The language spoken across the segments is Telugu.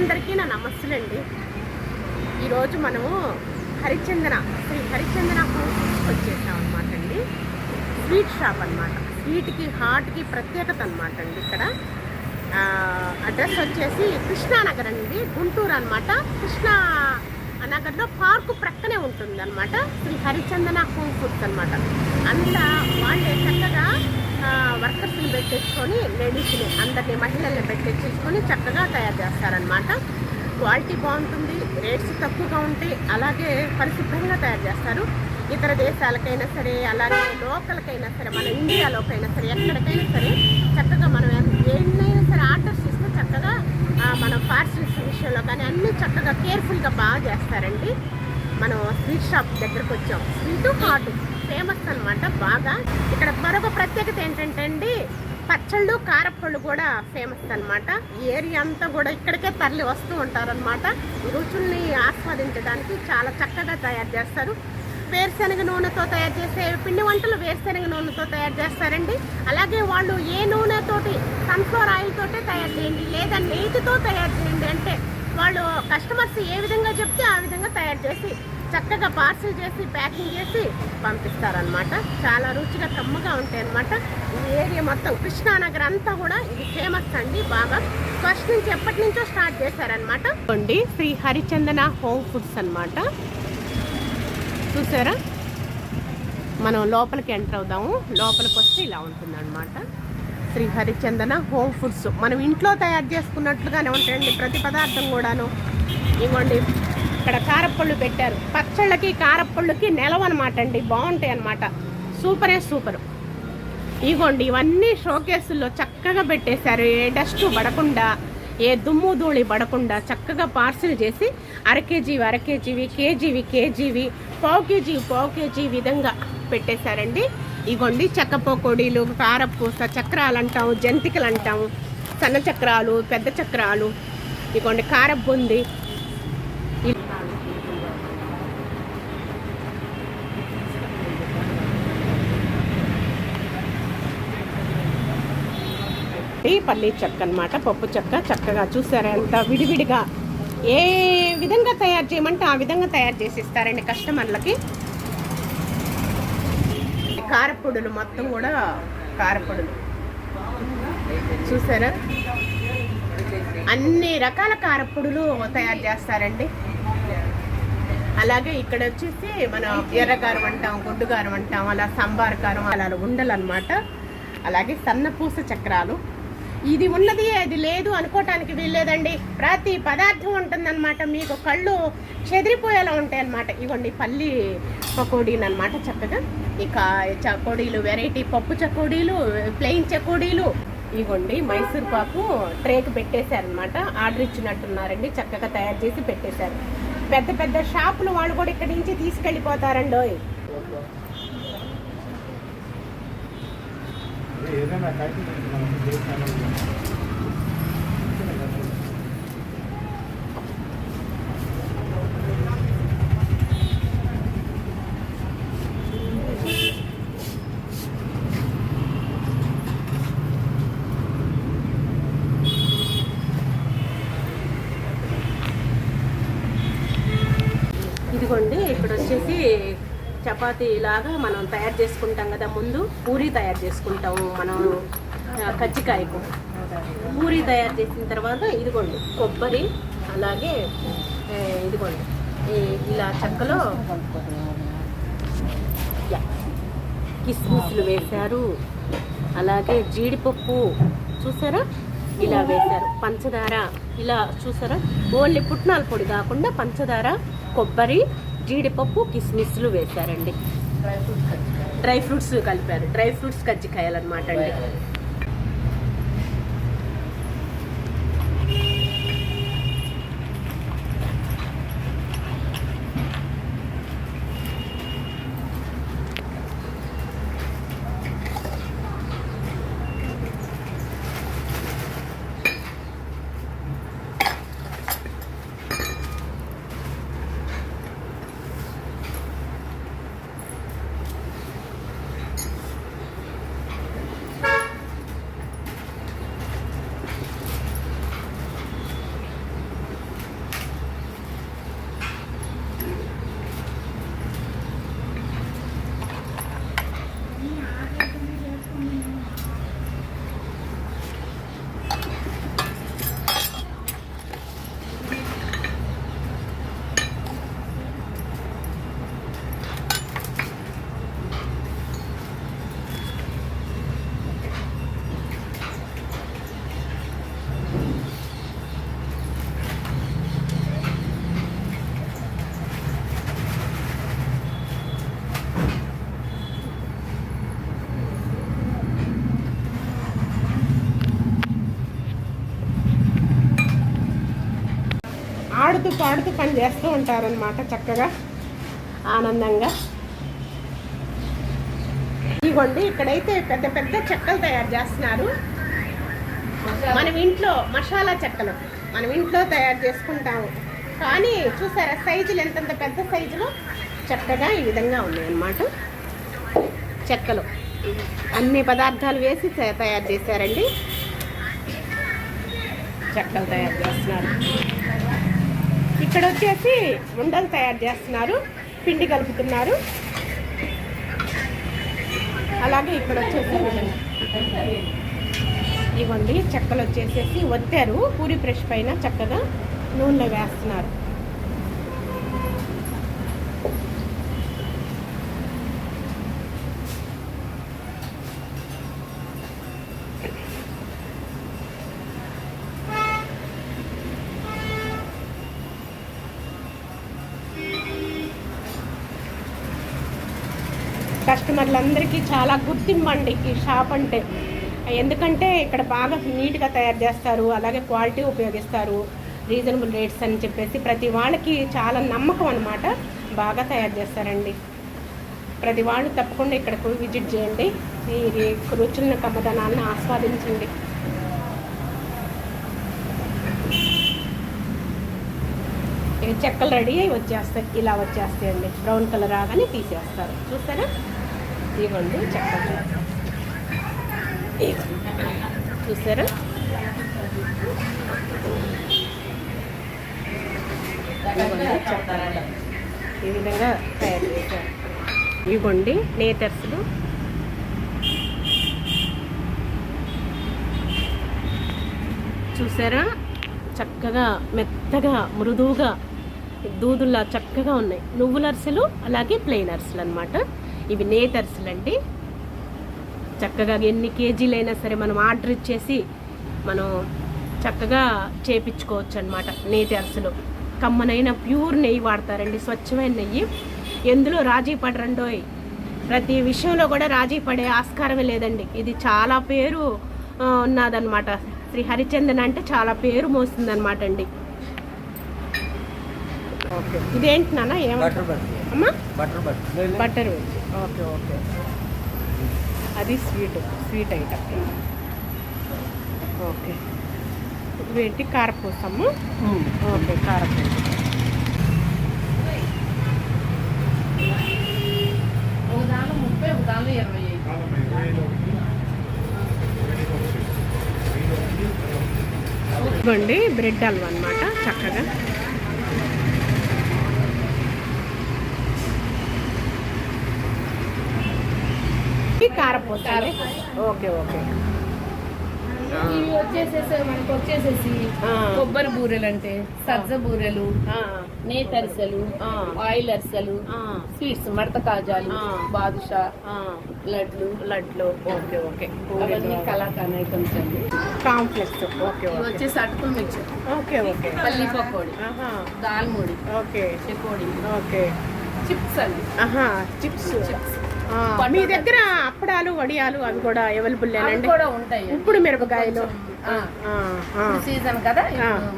అందరికీ నా నమస్తులండి. ఈరోజు మనము హరిచందన శ్రీ హరిచందన హోమ్స్కి వచ్చేసాం అనమాట అండి స్వీట్ షాప్ అనమాట స్వీట్కి హాట్కి ప్రత్యేకత అనమాట అండి ఇక్కడ అడ్రస్ వచ్చేసి కృష్ణానగర్ అండి. గుంటూరు అనమాట కృష్ణా నగర్లో పార్కు ప్రక్కనే ఉంటుంది అనమాట శ్రీ హరిచందన హోమ్ ఫుడ్స్ అనమాట అంతా వాళ్ళే చక్కగా వర్కర్స్ని పెట్టించుకొని లేడీస్ని అందరినీ మహిళల్ని పెట్టించుకొని చక్కగా తయారు చేస్తారనమాట క్వాలిటీ బాగుంటుంది రేట్స్ తక్కువగా ఉంటాయి అలాగే పరిశుభ్రంగా తయారు చేస్తారు. ఇతర దేశాలకైనా సరే అలాగే లోకల్కైనా సరే మన ఇండియాలోకైనా సరే ఎక్కడికైనా సరే చక్కగా మనం ఎన్నైనా సరే ఆర్డర్స్ ఇస్తే చక్కగా మనం పార్సిల్స్ పార్సల్స్ విషయంలో కానీ అన్నీ చక్కగా కేర్ఫుల్గా బాగా చేస్తారండి. మనం స్వీట్ షాప్ దగ్గరకు వచ్చాం. Sweet hot. ఫేమస్ అనమాట బాగా. ఇక్కడ మరొక ప్రత్యేకత ఏంటంటే అండి పచ్చళ్ళు కారప్పళ్ళు కూడా ఫేమస్ అన్నమాట. ఈ ఏరియా అంతా కూడా ఇక్కడికే తరలి వస్తూ ఉంటారనమాట రుచుల్ని ఆస్వాదించడానికి చాలా చక్కగా తయారు చేస్తారు. వేరుశనగ నూనెతో తయారు చేసే పిండి వంటలు వేరుశనగ నూనెతో తయారు చేస్తారండి. అలాగే వాళ్ళు ఏ నూనెతోటి సన్ఫ్లవర్ ఆయిల్ తోటే తయారు చేయండి లేదా నెయ్యితో తయారు చేయండి అంటే వాళ్ళు కస్టమర్స్ ఏ విధంగా చెప్తే ఆ విధంగా తయారు చేసి చక్కగా పార్సిల్ చేసి ప్యాకింగ్ చేసి పంపిస్తారనమాట చాలా రుచిగా కమ్మగా ఉంటాయి అనమాట ఈ ఏరియా మొత్తం కృష్ణానగర్ అంతా కూడా ఇది ఫేమస్ అండి బాగా. ఫస్ట్ నుంచి ఎప్పటి నుంచో స్టార్ట్ చేశారనమాట అండి శ్రీ హరిచందన హోమ్ ఫుడ్స్ అనమాట చూసారా? మనం లోపలికి ఎంటర్ అవుదాము. లోపలికి వస్తే ఇలా ఉంటుందన్నమాట. Shri Harichandana home foods. మనం ఇంట్లో తయారు చేసుకున్నట్లుగానే ఉంటాయండి ప్రతి పదార్థం కూడాను. ఇవ్వండి ఇక్కడ కారప్పళ్ళు పెట్టారు. పచ్చళ్ళకి కారప్పళ్ళకి నిలవన్నమాట అండి. బాగుంటాయి అనమాట సూపరే సూపర్. ఇగోండి ఇవన్నీ షోకేసుల్లో చక్కగా పెట్టేశారు. ఏ డస్ట్ పడకుండా ఏ దుమ్ము ధూళి పడకుండా చక్కగా పార్సిల్ చేసి అర కేజీవి అర కేజీవి కేజీవి కేజీవి పావు కేజీ పావు కేజీ విధంగా పెట్టేశారండి. ఇగోండి చెక్క పకోడీలు కారపూస చక్రాలు అంటాం జంతికలు అంటాం సన్న చక్రాలు పెద్ద చక్రాలు. ఇగోండి కారపు బుంది ఈ పల్లీ చెక్క అనమాట పప్పు చెక్క. చక్కగా చూసారా ఎంత విడివిడిగా. ఏ విధంగా తయారు చేయమంటే ఆ విధంగా తయారు చేసి ఇస్తారండి కస్టమర్లకి. కారపొడులు మొత్తం కూడా కారపొడులు. చూసారా? అన్ని రకాల కారపొడులు తయారు చేస్తారండి. అలాగే ఇక్కడ వచ్చేసి మన ఎర్రగారం అంటాం గుడ్డుగారం అంటాం అలా సాంబార్ కారం అలా ఉండలు అనమాట అలాగే సన్నపూస చక్రాలు. ఇది ఉన్నది అది లేదు అనుకోవటానికి వీల్లేదండి. ప్రతి పదార్థం ఉంటుందన్నమాట. మీకు కళ్ళు చెదిరిపోయేలా ఉంటాయి అన్నమాట ఇవ్వండి పల్లి పకోడీలు అనమాట చక్కగా. ఇక చకోడీలు వెరైటీ పప్పు చకోడీలు ప్లెయిన్ చకోడీలు. ఇవ్వండి మైసూర్ పాకు ట్రేకి పెట్టేశారనమాట ఆర్డర్ ఇచ్చినట్టున్నారండి చక్కగా తయారు చేసి పెట్టేశారు. పెద్ద పెద్ద షాపులు వాళ్ళు కూడా ఇక్కడి నుంచి తీసుకెళ్ళిపోతారండి ఏదైనా కాకి మనం చేస్తాను చపాతీ లాగా మనం తయారు చేసుకుంటాం కదా ముందు పూరి తయారు చేసుకుంటాము మనం కజ్జికాయకు. పూరి తయారు చేసిన తర్వాత ఇదిగోండి కొబ్బరి అలాగే ఇదిగోండి ఇలా చెక్కలో కిస్మిస్లు వేశారు అలాగే జీడిపప్పు చూసారా? ఇలా వేశారు పంచదార ఇలా చూసారా? ఓన్లీ పుట్నాల పొడి కాకుండా పంచదార కొబ్బరి జీడిపప్పు కిస్మిస్లు వేశారండి. డ్రై ఫ్రూట్స్ కలిపారు. డ్రై ఫ్రూట్స్ కజ్జికాయలు అనమాట అండి పాడుతూ పని చేస్తూ ఉంటారనమాట చక్కగా ఆనందంగా. ఇదిగోండి ఇక్కడైతే పెద్ద పెద్ద చెక్కలు తయారు చేస్తున్నారు. మనం ఇంట్లో మసాలా చెక్కలు మనం ఇంట్లో తయారు చేసుకుంటాము. కానీ చూసారా సైజులు ఎంతంత పెద్ద సైజులు? చక్కగా ఈ విధంగా ఉన్నాయన్నమాట చెక్కలు. అన్ని పదార్థాలు వేసి తయారు చేశారండి. చెక్కలు తయారు చేస్తున్నారు. ఇక్కడ వచ్చేసి ఉండలు తయారు చేస్తున్నారు. పిండి కలుపుతున్నారు. అలాగే ఇక్కడ వచ్చేసి ఇవ్వండి చెక్కలు వచ్చేసేసి వత్తారు పూరి ఫ్రెష్ పైన చక్కగా నూనెలో వేస్తున్నారు. వాళ్ళందరికీ చాలా గుర్తింపండి ఈ షాప్ అంటే. ఎందుకంటే ఇక్కడ బాగా నీట్గా తయారు చేస్తారు అలాగే క్వాలిటీ ఉపయోగిస్తారు రీజనబుల్ రేట్స్ అని చెప్పేసి ప్రతి వాళ్ళకి చాలా నమ్మకం అనమాట బాగా తయారు చేస్తారండి. ప్రతి వాళ్ళు తప్పకుండా ఇక్కడకు విజిట్ చేయండి. మీరు రుచులను కమ్మదనాన్ని ఆస్వాదించండి. చెక్కలు రెడీ అయి వచ్చేస్తాయి. ఇలా వచ్చేస్తాయండి. బ్రౌన్ కలర్ రాగానే తీసేస్తారు. చూస్తారా? ఇవ్వండి చెక్కలు చూసారా? ఈ విధంగా తయారు చేశారు. ఇవ్వండి నేతర్స్లు. చూసారా? చక్కగా మెత్తగా మృదువుగా దూదుల్లా చక్కగా ఉన్నాయి. నువ్వుల అరిసెలు అలాగే ప్లెయిన్ అరిసెలు అనమాట ఇవి నేత అరిసెలు అండి చక్కగా ఎన్ని కేజీలైనా సరే మనం ఆర్డర్ ఇచ్చేసి మనం చక్కగా చేపించుకోవచ్చు అనమాట నేతి అరిసెలు కమ్మనైన ప్యూర్ నెయ్యి వాడతారండి స్వచ్ఛమైన నెయ్యి. ఎందులో రాజీ పడరండోయ్? ప్రతి విషయంలో కూడా రాజీ పడే ఆస్కారమే లేదండి. ఇది చాలా పేరు ఆ, ఉన్నదన్నమాట. శ్రీ హరిచందన్ అంటే చాలా పేరు మోస్తుందన్నమాట అండి. ఓకే. ఇదేంటి నాన్న? ఏమంటారు? బటర్. బటర్. Okay okay. అది స్వీట్ స్వీట్ ఐటమ్. ఓకే. ఇవేంటి కారపూసమ్మ ఓకే కారపూస. ఒక దానిలో ముప్పై ఒక దానిలో ఇరవై ఐదు. ఇవ్వండి బ్రెడ్ హల్వా అనమాట చక్కగా. కారపూస. Okay okay. ఇవి వచ్చేసేసి మనకు వచ్చేసేసి ఆ. కొబ్బరి బూరెలు అంటే సజ్జ బూరెలు నేతరిసెలు. ఆయిల్ అరిసెలు స్వీట్స్ మడత కాజాలు. బాదుషా లడ్లు. లడ్లు. Okay okay. అవన్నీ కళాకాన్ ఐటమ్స్ అండి. కాంప్లెక్స్. ఓకే వచ్చేసి అటుకులు మిక్చర్ ఓకే ఓకే. పల్లి పకోడి దాల్ముడి ఓకే. చెకోడి ఓకే. చిప్స్ అండి. చిప్స్. చిప్స్. మీ దగ్గర అప్పడాలు వడియాలు అవి కూడా అవైలబుల్ ఇప్పుడు మిరపకాయలు. సీజన్ కదా.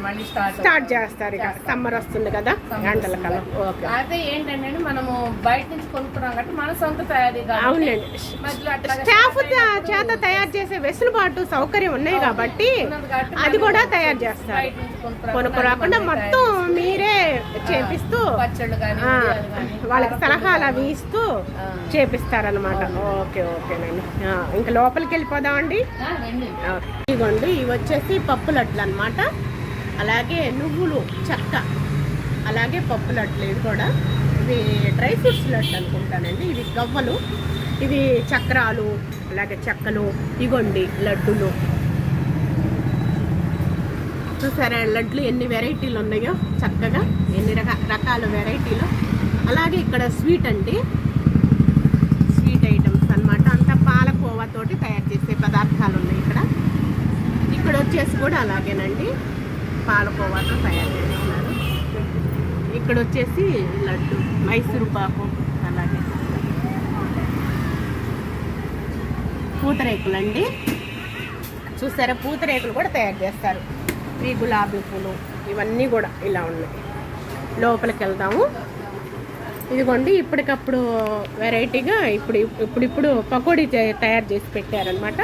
మళ్ళీ స్టార్ట్ స్టార్ట్ చేస్తారు ఇక. సమ్మర్ వస్తుంది కదా గంటల. కాలం ఓకే అయితే ఏంటంటే మనము బయట నుంచి కొనుక్కున్నాం కాబట్టి మన సొంత తయారీ అవునండి. స్టాఫ్ చేత తయారు చేసే వెసులుబాటు సౌకర్యం ఉన్నాయి కాబట్టి అది కూడా తయారు చేస్తారు. కొనుక్కురాకుండా మనమే మొత్తం మీరే చేపిస్తూ వాళ్ళకి సలహాలు అవి. ఇస్తూ. చేపిస్తారనమాట ఓకే ఓకేనండి. ఇంకా లోపలికి వెళ్ళిపోదామండి. ఇదిగోండి ఇవి వచ్చేసి పప్పు లడ్లు అనమాట అలాగే నువ్వులు చెక్క అలాగే పప్పు లడ్లు ఇవి కూడా. ఇవి డ్రై ఫ్రూట్స్ లడ్లు అనుకుంటానండి. ఇవి గవ్వలు ఇవి చక్రాలు అలాగే చెక్కలు ఇగోండి లడ్డులు. చూసారా లడ్లు ఎన్ని వెరైటీలు ఉన్నాయో చక్కగా ఎన్ని రక రకాల వెరైటీలు. అలాగే ఇక్కడ స్వీట్ అండి స్వీట్ ఐటమ్స్ అన్నమాట అంతా పాలకోవాతోటి తయారు చేసే పదార్థాలు ఉన్నాయి ఇక్కడ ఇక్కడ కూడా అలాగేనండి. పాలకోవాతో తయారు చేస్తున్నారు. ఇక్కడ వచ్చేసి లడ్డు మైసూరు పాకు అలాగే. పూతరేకులండి. చూసారా పూతరేకులు కూడా తయారు చేస్తారు. ఈ గులాబీ పూలు ఇవన్నీ కూడా ఇలా ఉన్నాయి. లోపలికి వెళ్దాము ఇదిగోండి ఇప్పటికప్పుడు వెరైటీగా ఇప్పుడు ఇప్పుడు పకోడీ తయారు చేసి పెట్టారనమాట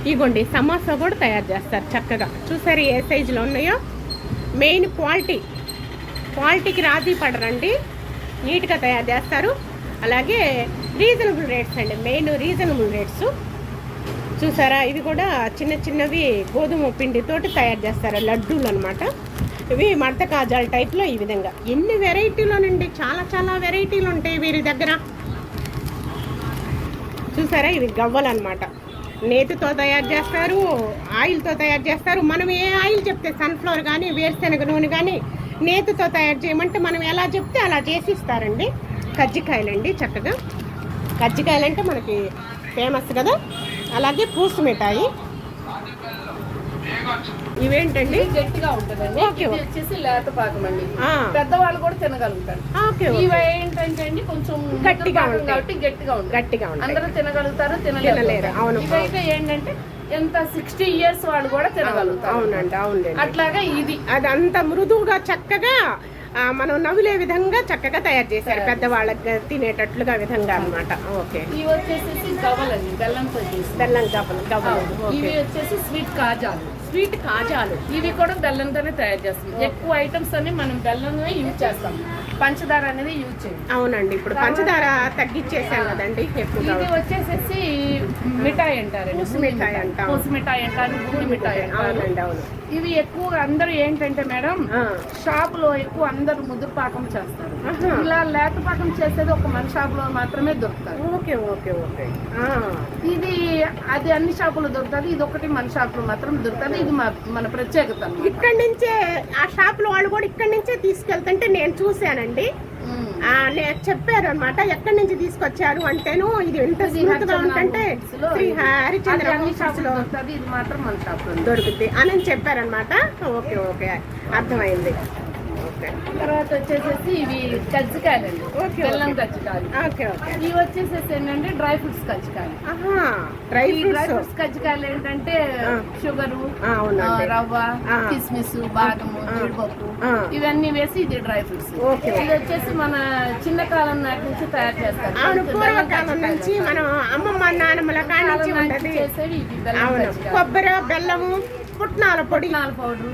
ఇదిగోండి సమోసా కూడా తయారు చేస్తారు చక్కగా. చూసారు ఏ సైజులో ఉన్నాయో? Main quality. క్వాలిటీకి రాజీ పడరండి. నీట్గా తయారు చేస్తారు. అలాగే రీజనబుల్ రేట్స్ అండి మెయిన్ రీజనబుల్ రేట్స్. చూసారా? ఇవి కూడా చిన్న చిన్నవి గోధుమ పిండితోటి తయారు చేస్తారు లడ్డూలు అనమాట ఇవి మడత కాజాల టైప్లో ఈ విధంగా. ఎన్ని వెరైటీలోనండి? చాలా చాలా వెరైటీలు ఉంటాయి వీరి దగ్గర. చూసారా? ఇవి గవ్వలు అనమాట నేతితో తయారు చేస్తారు ఆయిల్తో తయారు చేస్తారు. మనం ఏ ఆయిల్ చెప్తే సన్ఫ్లవర్ కానీ వేరుశనగ నూనె కానీ నేతితో తయారు చేయమంటే మనం ఎలా చెప్తే అలా చేసి ఇస్తారండి కజ్జికాయలండి చక్కగా. కజ్జికాయలు అంటే మనకి ఫేమస్ కదా. అలాగే పూసు మిఠాయి ఇవేంటండి? గట్టిగా ఉంటుందండి. ఓకే. వచ్చేసి లేత పాకం అండి. పెద్దవాళ్ళు కూడా తినగలుగుతారు. Okay okay. ఇవి ఏంటంటే అండి కొంచెం గట్టిగా ఉంటాయి. కాబట్టి గట్టిగా ఉంటాయి. గట్టిగా ఉంటాయి. అందరూ తినగలుగుతారు తినలేరు, అవును. ఇవైతే ఏంటంటే ఎంత సిక్స్టీ ఇయర్స్ వాళ్ళు కూడా తినగలుగుతారు. అవునండి అవునండి అట్లాగా ఇది. అది అంత మృదువుగా చక్కగా మనం నవ్వులే విధంగా చక్కగా తయారు చేశారు. పెద్దవాళ్ళకి తినేటట్లుగా విధంగా అన్నమాట. ఓకే. ఇవి వచ్చేసి బెల్లంతో చేసి బెల్లం గవ్వలు. గవ్వలు ఇవి వచ్చేసి స్వీట్ కాజాలు. స్వీట్ కాజాలు. ఇవి కూడా బెల్లంతోనే తయారు చేస్తాం. ఎక్కువ ఐటమ్స్ అన్ని మనం బెల్లంనే యూజ్ చేస్తాం. పంచదార అనేది యూజ్ చేయం అవునండి ఇప్పుడు పంచదార తగ్గించేసాం కదండి ఇది వచ్చేసేసి మిఠాయి అంటారండి పూసు మిఠాయి అంటాం. పూసు మిఠాయి అంటారు బూందీ మిఠాయి అంటారు. అవునండి అవును. ఇవి ఎక్కువగా అందరూ ఏంటంటే మేడం షాప్లో ఎక్కువ అందరూ ముదురు పాకం చేస్తారు. ఇలా లేత పాకం చేసేది ఒక మన షాప్లో మాత్రమే దొరుకుతారు. Okay okay okay. ఇది అది అన్ని షాపులో దొరుకుతుంది ఇది ఒకటి మన షాప్లో మాత్రం దొరుకుతుంది ఇది మన ప్రత్యేకత. ఇక్కడి నుంచే ఆ షాప్లో వాళ్ళు కూడా ఇక్కడి నుంచే తీసుకెళ్తుంటే నేను చూశానండి. నేను చెప్పారు అనమాట ఎక్కడి నుంచి తీసుకొచ్చారు అంటేను ఇది ఎంత స్మూత్గా లో శ్రీ. హరిచంద్ర లో దొరుకుతుంది అని చెప్పారనమాట ఓకే ఓకే అర్థమైంది. తర్వాత వచ్చేసేసి ఇవి కజ్జికాయలండి బెల్లం. కజ్జికాయలు ఓకే ఓకే ఇవి వచ్చేసేసి ఏంటంటే డ్రై ఫ్రూట్స్ కజ్జికాయలు డ్రై ఫ్రూట్స్ కజ్జికాయలు ఏంటంటే. షుగరు. రవ్వ. కిస్మిస్ బాదము. జీడిపప్పు. ఇవన్నీ వేసి ఇది డ్రై ఫ్రూట్స్. ఇది వచ్చేసి మన చిన్న కాలం నాటి నుంచి తయారు చేస్తారు అవును పూర్వకాలం నుంచి. మనం అమ్మమ్మ నాన్నమ్మల కాడి చేసేవి. కొబ్బరి బెల్లము పుట్నాల పొడి. పౌడర్.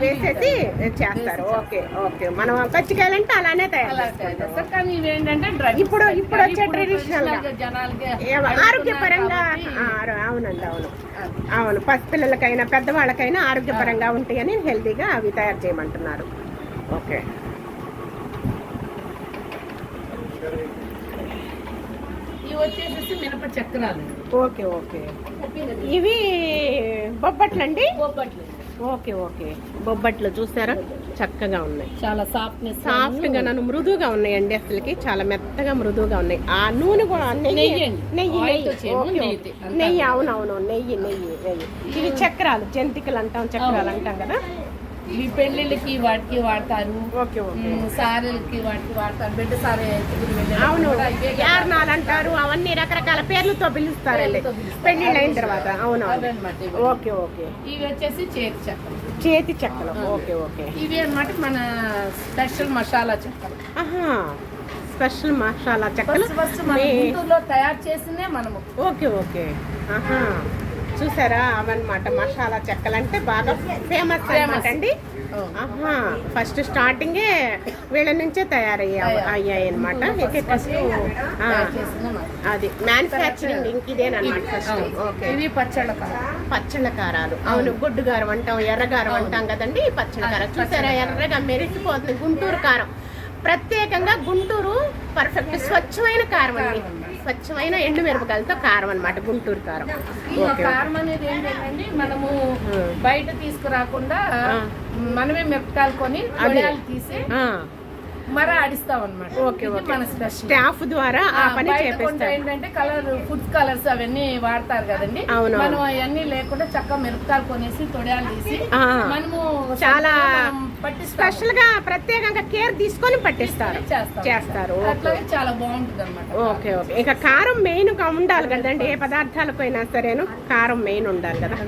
వేసేసి చేస్తారు. Okay okay. మనం కచ్చికాయలంటే అలానే తయారు చేస్తారు. కానీ ఏంటంటే ఇప్పుడు- ఇప్పుడు వచ్చే అడుగుతున్నారు ఆరోగ్యపరంగా అవునండి అవును. అవును పసిపిల్లలకైనా పెద్దవాళ్ళకైనా ఆరోగ్యపరంగా ఉంటాయని హెల్తీగా అవి తయారు చేయమంటున్నారు. ఓకే. ఇవి వచ్చేసేసి మినప చక్రాలు. Okay okay. ఇవి బొబ్బట్లు అండి? బొబ్బట్లు. Okay okay. బొబ్బట్లు చూసారా? చక్కగా ఉన్నాయి. చాలా సాఫ్ట్నెస్ సాఫ్ట్గా నన్ను మృదువుగా ఉన్నాయండి అసలుకి. చాలా మెత్తగా మృదువుగా ఉన్నాయి. ఆ నూనె కూడా నెయ్యి. నెయ్యి అండి. నెయ్యి నెయ్యి. అవునవును నెయ్యి నెయ్యి నెయ్యి. ఇవి చక్రాలు జంతికలు అంటాం చక్రాలు అంటాం కదా? ఇవి పెళ్ళిళ్ళకి వాటికి వాడతారు. సారెలకి వాటికి వాడతారు. బిడ్డ సారే అవును. యార్నాలు అంటారు అవన్నీ రకరకాల పేర్లతో పిలుస్తారు. పెళ్ళిళ్ళు అయిన తర్వాత. అవును. Okay okay. ఇవి వచ్చేసి చేతి చక్రం. చేతి చెక్కలు ఓకే ఓకే. ఇవి అన్నమాట మన స్పెషల్ మసాలా ఆహా. స్పెషల్ మసాలా చెక్కలు తయారు చేసిందే మనము. Okay okay. ఆహా. చూసారా? అవన్నమాట. మసాలా చెక్కలు అంటే బాగా ఫేమస్ అనమాట అండి. ఫస్ట్ స్టార్టింగే వీళ్ళ నుంచే తయారయ్యా. అయ్యాయి అనమాట ఫస్ట్ మనం. అది. మ్యానుఫ్యాక్చరింగ్ ఇంక ఇదేనమాట ఫస్ట్ ఇవి పచ్చళ్ళ పచ్చళ్ళ కారాలు అవును. గుడ్డు కారం అంటాం ఎర్ర కారం అంటాం కదండి ఈ పచ్చళ్ళ కారం చూసారా? ఎర్రగా మెరిసిపోతుంది గుంటూరు కారం. ప్రత్యేకంగా గుంటూరు పర్ఫెక్ట్ స్వచ్ఛమైన కారం అండి. స్వచ్ఛమైన ఎండు మిరపకాయలతో కారం అన్నమాట గుంటూరు కారం కారం అనేది ఏంటంటే మనము. బయట తీసుకురాకుండా. మనమే మిరపకాయలు కొని తీసి మర ఆడిస్తాం అనమాట ఓకే, ఓకే. మన స్టాఫ్ ద్వారా ఆ పని చేపిస్తారు ఏంటంటే కలర్ ఫుడ్ కలర్స్ అవన్నీ వాడతారు కదండి అవును. మనం అవన్నీ లేకుండా చక్కగా మిరపకాయలు కొనేసి తొడియాలు తీసి. మనము చాలా. స్పెషల్గా ప్రత్యేకంగా కేర్ తీసుకొని పట్టిస్తారు. చేస్తాం చేస్తారు. చాలా బాగుంటుంది అనమాట ఓకే ఓకే. ఇంకా కారం మెయిన్గా ఉండాలి కదండి. ఏ పదార్థాలకు అయినా సరేను కారం మెయిన్ ఉండాలి కదా.